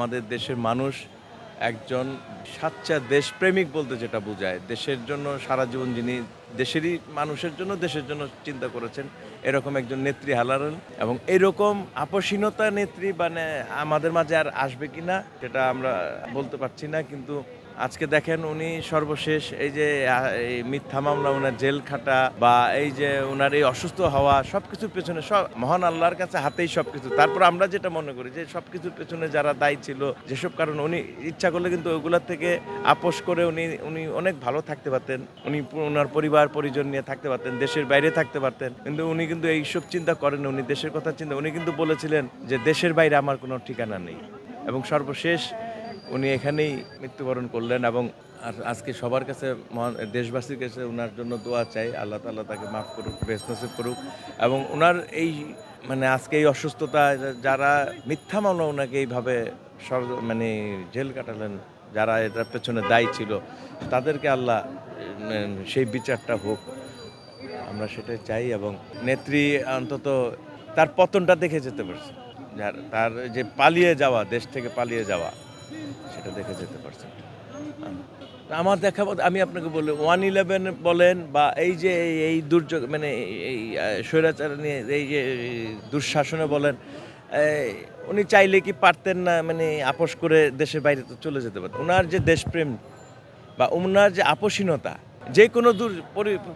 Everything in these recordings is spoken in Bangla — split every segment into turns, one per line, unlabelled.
আমাদের দেশের মানুষ একজন সাচ্চা দেশপ্রেমিক বলতে যেটা বোঝায়। দেশের জন্য সারা জীবন যিনি দেশেরই মানুষের জন্য দেশের জন্য চিন্তা করেছেন, এরকম একজন নেত্রী হালারেন এবং এরকম আপসীনতা নেত্রী মানে আমাদের মাঝে আর আসবে কি না সেটা আমরা বলতে পারছি না, কিন্তু আজকে দেখেন উনি সর্বশেষ এই যে এই মিথ্যা মামলা ওনার জেল খাটা বা এই যে ওনার এই অসুস্থ হওয়া সব কিছুর পেছনে সব, মহান আল্লাহর কাছে হাতেই সব কিছু তারপর আমরা যেটা মনে করি যে সব কিছুর পেছনে যারা দায়ী ছিল, যেসব কারণ উনি ইচ্ছা করলে কিন্তু ওগুলোর থেকে আপোষ করে উনি উনি অনেক ভালো থাকতে পারতেন। উনি ওনার পরিবার, পরিজন নিয়ে থাকতে পারতেন, দেশের বাইরে থাকতে পারতেন। কিন্তু উনি কিন্তু এইসব চিন্তা করেন উনি দেশের কথা চিন্তা, উনি কিন্তু বলেছিলেন যে দেশের বাইরে আমার কোনো ঠিকানা নেই। এবং সর্বশেষ উনি এখানেই মৃত্যুবরণ করলেন এবং আজকে সবার কাছে দেশবাসীর কাছে ওনার জন্য দোয়া চাই, আল্লাহ তাআলা তাকে মাফ করুক বেশ নসিব করুক এবং ওনার এই মানে আজকে এই অসুস্থতা, যারা মিথ্যা মামলা ওনাকে এইভাবে সর- মানে জেল কাটালেন, যারা এটার পেছনে দায়ী ছিল, তাদেরকে আল্লাহ সেই বিচারটা হোক। আমরা সেটাই চাই এবং নেত্রী অন্তত তার পতনটা দেখে যেতে পারছে। যার, তার যে পালিয়ে যাওয়া, দেশ থেকে পালিয়ে যাওয়া। সেটা দেখে যেতে পারছে আমার দেখা আমি আপনাকে বলি, ওয়ান ইলেভেন বলেন বা এই যে এই- দুর্যোগ মানে এই- স্বৈরাচার নিয়ে এই যে দুঃশাসনে বলেন উনি চাইলে কি পারতেন না মানে আপোষ করে দেশের বাইরে তো চলে যেতে পারতেন ওনার যে দেশপ্রেম বা ওনার যে আপোষহীনতা যে কোনো দূর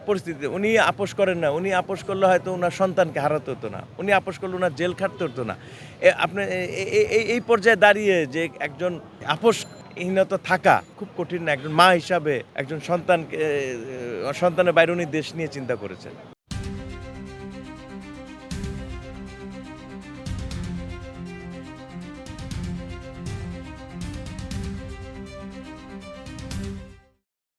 পরিস্থিতিতে উনি আপোষ করেন না, উনি আপোষ করলে হয়তো ওনার সন্তানকে হারাতে হতো না, উনি আপোষ করলে ওনার জেল খাটতে হতো না। আপনি এই পর্যায়ে দাঁড়িয়ে যে একজন আপোষহীনতা থাকা খুব কঠিন একজন মা হিসাবে একজন সন্তানকে সন্তানের বাইরে উনি দেশ নিয়ে চিন্তা করেছেন।